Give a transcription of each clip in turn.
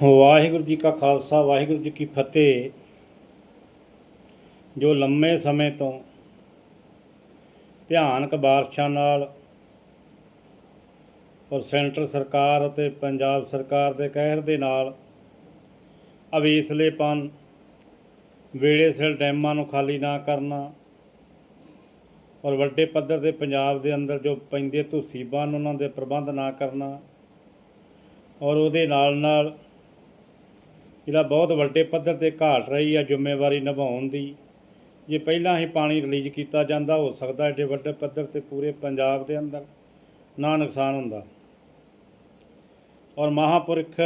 ਵਾਹਿਗੁਰੂ ਜੀ ਕਾ ਖਾਲਸਾ, ਵਾਹਿਗੁਰੂ ਜੀ ਕੀ ਫਤਿਹ। ਜੋ ਲੰਮੇ ਸਮੇਂ ਤੋਂ ਭਿਆਨਕ ਬਾਰਿਸ਼ਾਂ ਨਾਲ ਔਰ ਸੈਂਟਰ ਸਰਕਾਰ ਅਤੇ ਪੰਜਾਬ ਸਰਕਾਰ ਦੇ ਕਹਿਰ ਦੇ ਨਾਲ ਅਵੇਸਲੇਪਨ ਵੇਲੇ ਸਿਰ ਡੈਮਾਂ ਨੂੰ ਖਾਲੀ ਨਾ ਕਰਨਾ ਔਰ ਵੱਡੇ ਪੱਧਰ ਦੇ ਪੰਜਾਬ ਦੇ ਅੰਦਰ ਜੋ ਪੈਂਦੇ ਤੁਸੀਂ ਬੰਨ ਉਹਨਾਂ ਦੇ ਪ੍ਰਬੰਧ ਨਾ ਕਰਨਾ ਔਰ ਉਹਦੇ ਨਾਲ ਨਾਲ ਜਿਹੜਾ ਬਹੁਤ ਵੱਡੇ ਪੱਧਰ ਤੇ ਘਾਟ ਰਹੀ ਆ, ਜ਼ਿੰਮੇਵਾਰੀ ਨਿਭਾਉਣ ਦੀ। ਜੇ ਪਹਿਲਾਂ ਹੀ ਪਾਣੀ ਰਿਲੀਜ਼ ਕੀਤਾ ਜਾਂਦਾ, ਹੋ ਸਕਦਾ ਏਡੇ ਵੱਡੇ ਪੱਧਰ ਤੇ ਪੂਰੇ ਪੰਜਾਬ ਦੇ ਅੰਦਰ ਨਾ ਨੁਕਸਾਨ ਹੁੰਦਾ। ਔਰ ਮਹਾਪੁਰਖ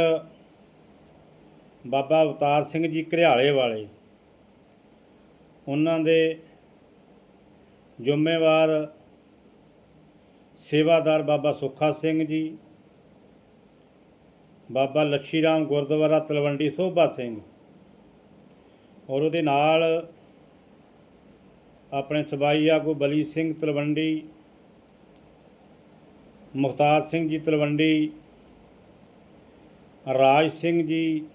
ਬਾਬਾ ਅਵਤਾਰ ਸਿੰਘ ਜੀ ਘਰਿਆਲੇ ਵਾਲੇ, ਉਹਨਾਂ ਦੇ ਜ਼ਿੰਮੇਵਾਰ ਸੇਵਾਦਾਰ ਬਾਬਾ ਸੁੱਖਾ ਸਿੰਘ ਜੀ ਬਾਬਾ ਲੱਛੀ ਰਾਮ ਗੁਰਦੁਆਰਾ ਤਲਵੰਡੀ ਸੋਭਾ ਸਿੰਘ। ਔਰ ਉਹਦੇ ਨਾਲ ਆਪਣੇ ਸਬਾਈ ਆਗੂ ਬਲੀ ਸਿੰਘ ਤਲਵੰਡੀ, ਮੁਖਤਾਰ ਸਿੰਘ ਜੀ ਤਲਵੰਡੀ, ਰਾਜ ਸਿੰਘ ਜੀ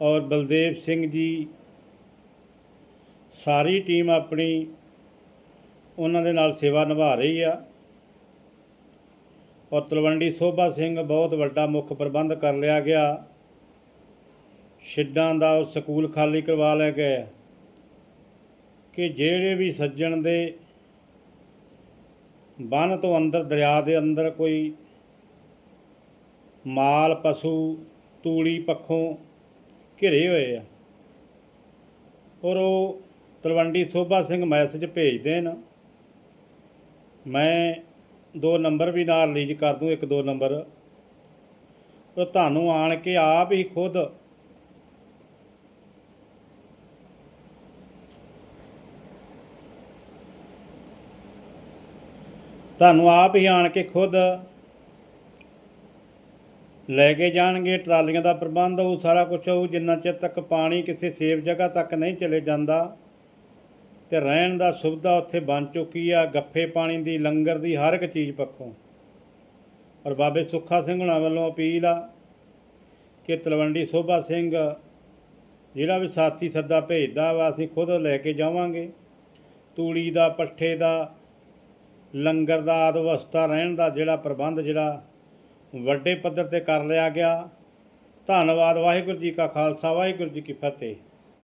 ਔਰ ਬਲਦੇਵ ਸਿੰਘ ਜੀ, ਸਾਰੀ ਟੀਮ ਆਪਣੀ ਉਹਨਾਂ ਦੇ ਨਾਲ ਸੇਵਾ ਨਿਭਾ ਰਹੀ ਆ। ਔਰ ਤਲਵੰਡੀ ਸੋਭਾ ਸਿੰਘ ਬਹੁਤ ਵੱਡਾ ਮੁੱਖ ਪ੍ਰਬੰਧ ਕਰ ਲਿਆ ਗਿਆ। ਛਿੱਡਾਂ ਦਾ ਉਹ ਸਕੂਲ ਖਾਲੀ ਕਰਵਾ ਲਿਆ ਗਿਆ ਕਿ ਜਿਹੜੇ ਵੀ ਸੱਜਣ ਦੇ ਬੰਨ ਤੋਂ ਅੰਦਰ, ਦਰਿਆ ਦੇ ਅੰਦਰ ਕੋਈ ਮਾਲ, ਪਸ਼ੂ, ਤੂੜੀ, ਪੱਖੋਂ ਘਿਰੇ ਹੋਏ ਆ, ਔਰ ਉਹ ਤਲਵੰਡੀ ਸੋਭਾ ਸਿੰਘ ਮੈਸੇਜ ਭੇਜਦੇ ਦੇਣ ਮੈਂ ਦੋ ਨੰਬਰ ਵੀ ਨਾਲ ਰਿਲੀਜ਼ ਕਰ ਦੂੰ, ਇੱਕ ਦੋ ਨੰਬਰ। ਉਹ ਤੁਹਾਨੂੰ ਆਣ ਕੇ ਆਪ ਹੀ ਖੁਦ ਤੁਹਾਨੂੰ ਆਪ ਹੀ ਆਣ ਕੇ ਖੁਦ ਲੈ ਕੇ ਜਾਣਗੇ, ਟਰਾਲੀਆਂ ਦਾ ਪ੍ਰਬੰਧ ਹੋਊ ਸਾਰਾ ਕੁਝ ਹੋਊ, ਜਿੰਨਾ ਚਿਰ ਤੱਕ ਪਾਣੀ ਕਿਸੇ ਸੇਫ ਜਗ੍ਹਾ ਤੱਕ ਨਹੀਂ ਚਲੇ ਜਾਂਦਾ। ਤੇ ਰਹਿਣ ਦਾ ਸੁਵਿਧਾ ਉੱਥੇ ਬਣ ਚੁੱਕੀ ਆ, ਗੱਫੇ ਪਾਣੀ ਦੀ, ਲੰਗਰ ਦੀ, ਹਰ ਇੱਕ ਚੀਜ਼ ਪੱਖੋਂ। ਔਰ ਬਾਬੇ ਸੁੱਖਾ ਸਿੰਘ ਹੁਣਾਂ ਵੱਲੋਂ ਅਪੀਲ ਆ ਕਿ ਤਲਵੰਡੀ ਸੋਭਾ ਸਿੰਘ, ਜਿਹੜਾ ਵੀ ਸਾਥੀ ਸੱਦਾ ਭੇਜਦਾ ਵਾ, ਅਸੀਂ ਖੁਦ ਲੈ ਕੇ ਜਾਵਾਂਗੇ। ਤੂੜੀ ਦਾ, ਪੱਠੇ ਦਾ, ਲੰਗਰ ਦਾ ਆਦਿ ਅਵਸਥਾ ਰਹਿਣ ਦਾ ਜਿਹੜਾ ਪ੍ਰਬੰਧ ਜਿਹੜਾ ਵੱਡੇ ਪੱਧਰ ਤੇ ਕਰ ਲਿਆ ਗਿਆ। ਧੰਨਵਾਦ, ਵਾਹਿਗੁਰੂ ਜੀ ਕਾ ਖਾਲਸਾ, ਵਾਹਿਗੁਰੂ ਜੀ ਕੀ ਫਤਿਹ।